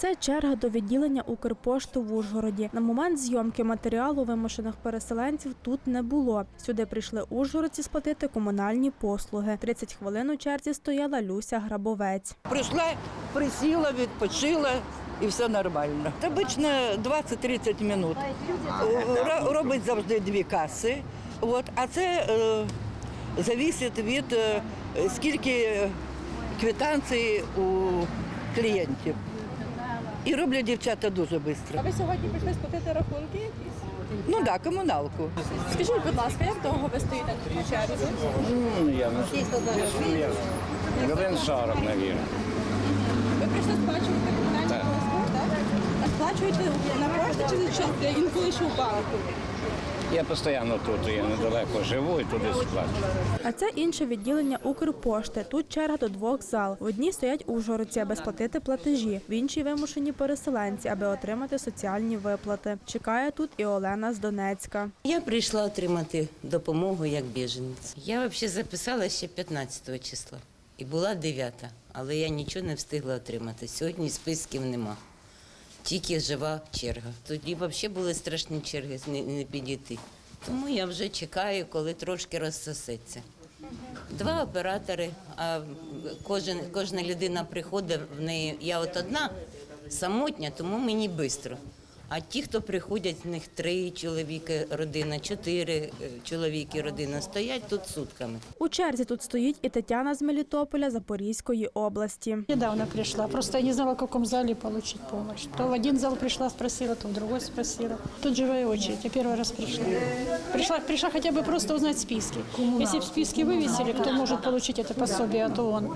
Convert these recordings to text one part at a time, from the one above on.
Це черга до відділення Укрпошти в Ужгороді. На момент зйомки матеріалу вимушених переселенців тут не було. Сюди прийшли ужгородці сплатити комунальні послуги. 30 хвилин у черзі стояла Люся Грабовець. Прийшла, присіла, відпочила і все нормально. Обично 20-30 минут. Робить завжди дві каси. От, а це е, залежить від е, скільки квитанцій у клієнтів. І роблять дівчата дуже швидко. А ви сьогодні прийшли сплатити рахунки якісь? Ну так, да, комуналку. Скажіть, будь ласка, як довго ви стоїте тут черзі? Ну, я не Гривен 40, наверное. Ви прийшли сплачувати комунальні Так. послуги, так? А сплачуєте на пошті чи чи інколи ще в банку? Я постійно тут, я недалеко живу і туди сплачу. А це інше відділення Укрпошти. Тут черга до двох зал. В одній стоять ужгородці, аби сплатити платежі, в іншій вимушені переселенці, аби отримати соціальні виплати. Чекає тут і Олена з Донецька. Я прийшла отримати допомогу як біженець. Я взагалі записала ще 15 числа і була 9, але я нічого не встигла отримати. Сьогодні списків нема. Тільки жива черга. Тоді взагалі були страшні черги не, підійти. Тому я вже чекаю, коли трошки розсосеться. Два оператори, а кожен, кожна людина приходить в неї. Я от одна самотня, тому мені швидко. А ті, хто приходять, в них три чоловіки родина, чотири е, чоловіки родина, стоять тут сутками. У черзі тут стоїть і Тетяна з Мелітополя Запорізької області. Недавно пришла, просто я не знала, в каком зале получить помощь. То в один зал пришла, спросила, то в другой спросила. Тут живая очередь, я первый раз пришла. Пришла, пришла хотя бы просто узнать списки. Если бы списки вывесили, кто может получить это пособие от ООН,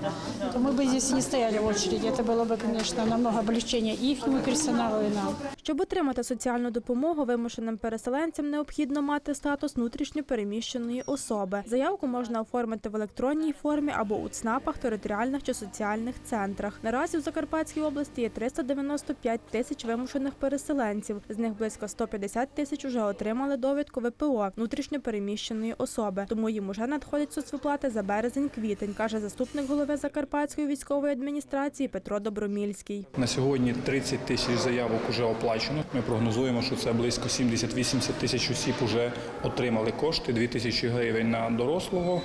то мы бы здесь не стояли в очереди. Это было бы, конечно, намного облегчение и их персоналу, и нам. Щоб отримати соціальну допомогу вимушеним переселенцям, необхідно мати статус внутрішньо переміщеної особи. Заявку можна оформити в електронній формі або у ЦНАПах, територіальних чи соціальних центрах. Наразі в Закарпатській області є 395 тисяч вимушених переселенців. З них близько 150 тисяч уже отримали довідку ВПО внутрішньо переміщеної особи. Тому їм уже надходять соцвиплати за березень-квітень, каже заступник голови Закарпатської військової адміністрації Петро Добромільський. На сьогодні 30 тисяч заявок вже оплачено. Ми прогнозуємо, що це близько 70-80 тисяч осіб вже отримали кошти. 2 тисячі гривень на дорослого,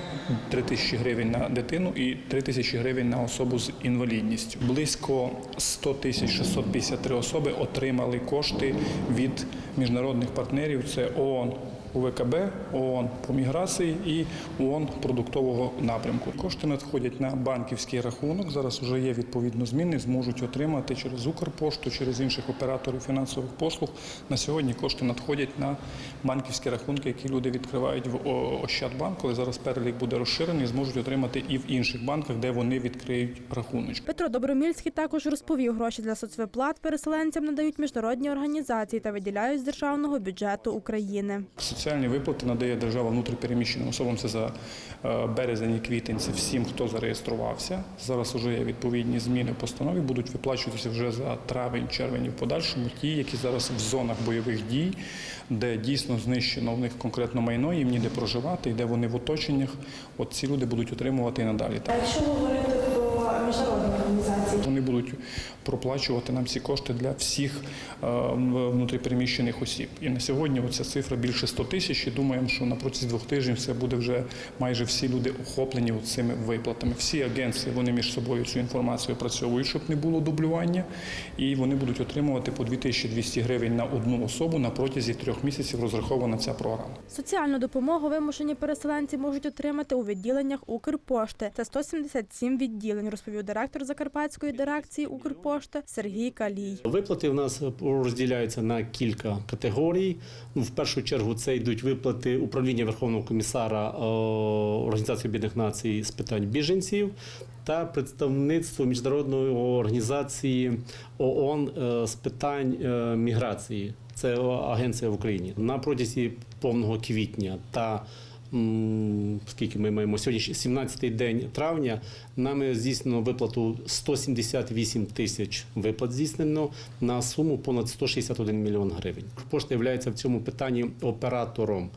3 тисячі гривень на дитину і 3 тисячі гривень на особу з інвалідністю. Близько 100 тисяч 653 особи отримали кошти від міжнародних партнерів. Це ООН. УВКБ, ООН по міграції і ООН продуктового напрямку. Кошти надходять на банківський рахунок. Зараз вже є відповідно зміни, зможуть отримати через Укрпошту, через інших операторів фінансових послуг. На сьогодні кошти надходять на банківські рахунки, які люди відкривають в О- Ощадбанк. Коли зараз перелік буде розширений, зможуть отримати і в інших банках, де вони відкриють рахуночки. Петро Добромільський також розповів, гроші для соцвиплат переселенцям надають міжнародні організації та виділяють з державного бюджету України. Соціальні виплати надає держава внутріпереміщеним особам. Це за е, березень і квітень. Це всім, хто зареєструвався. Зараз вже є відповідні зміни в постанові. Будуть виплачуватися вже за травень, червень і в подальшому. Ті, які зараз в зонах бойових дій, де дійсно знищено в них конкретно майно, їм ніде проживати, і де вони в оточеннях. От ці люди будуть отримувати і надалі. Якщо говорити організації, Вони будуть проплачувати нам ці кошти для всіх е, внутріпереміщених осіб. І на сьогодні оця цифра більше 100 тисяч. І думаємо, що на протязі двох тижнів це буде вже майже всі люди охоплені цими виплатами. Всі агенції вони між собою цю інформацію опрацьовують, щоб не було дублювання. І вони будуть отримувати по 2200 гривень на одну особу на протязі трьох місяців розрахована ця програма. соціальну допомогу вимушені переселенці можуть отримати у відділеннях Укрпошти. Це 177 відділень, розповів директор Закарпатської дирекції Укрпошти Сергій Калій. Виплати в нас розділяються на кілька категорій. Ну, В першу чергу це йдуть виплати управління Верховного комісара е, Організації Об'єднаних Націй з питань біженців та представництво міжнародної організації ООН е, з питань е, міграції. Це агенція в Україні на протязі повного квітня та скільки ми маємо сьогодні 17-й день травня. Нами здійснено виплату 178 тисяч виплат здійснено на суму понад 161 мільйон гривень. Пошта є в цьому питанні оператором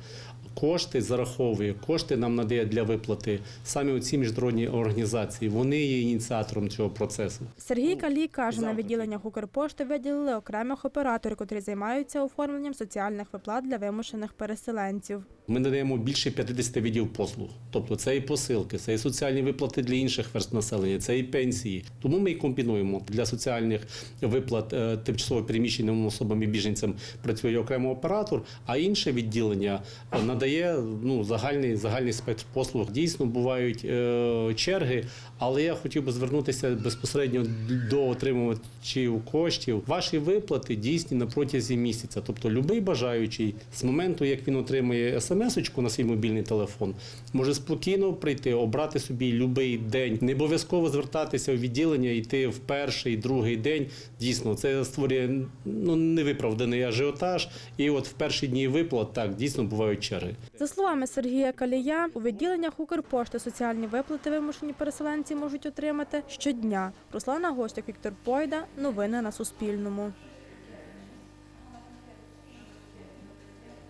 кошти зараховує, кошти нам надає для виплати саме ці міжнародні організації. Вони є ініціатором цього процесу. Сергій Калій каже, на відділеннях Укрпошти виділили окремих операторів, котрі займаються оформленням соціальних виплат для вимушених переселенців. Ми надаємо більше 50 видів послуг. Тобто це і посилки, це і соціальні виплати для інших верст населення, це і пенсії. Тому ми і комбінуємо для соціальних виплат е, тимчасово переміщеним особам і біженцям працює окремо оператор, а інше відділення е, надає ну, загальний, загальний спектр послуг. Дійсно бувають е, черги, але я хотів би звернутися безпосередньо до отримувачів коштів. Ваші виплати дійсні на протязі місяця. Тобто, будь-який бажаючий з моменту, як він отримує смс-очку на свій мобільний телефон, може спокійно прийти, обрати собі будь-який день. Не обов'язково звертатися у відділення, йти в перший, другий день. Дійсно, це створює ну невиправданий ажіотаж. І от в перші дні виплат так дійсно бувають черги. За словами Сергія Калія, у відділеннях Укрпошти соціальні виплати вимушені переселенці можуть отримати щодня. Руслана Гостяк, Віктор Пойда. Новини на Суспільному.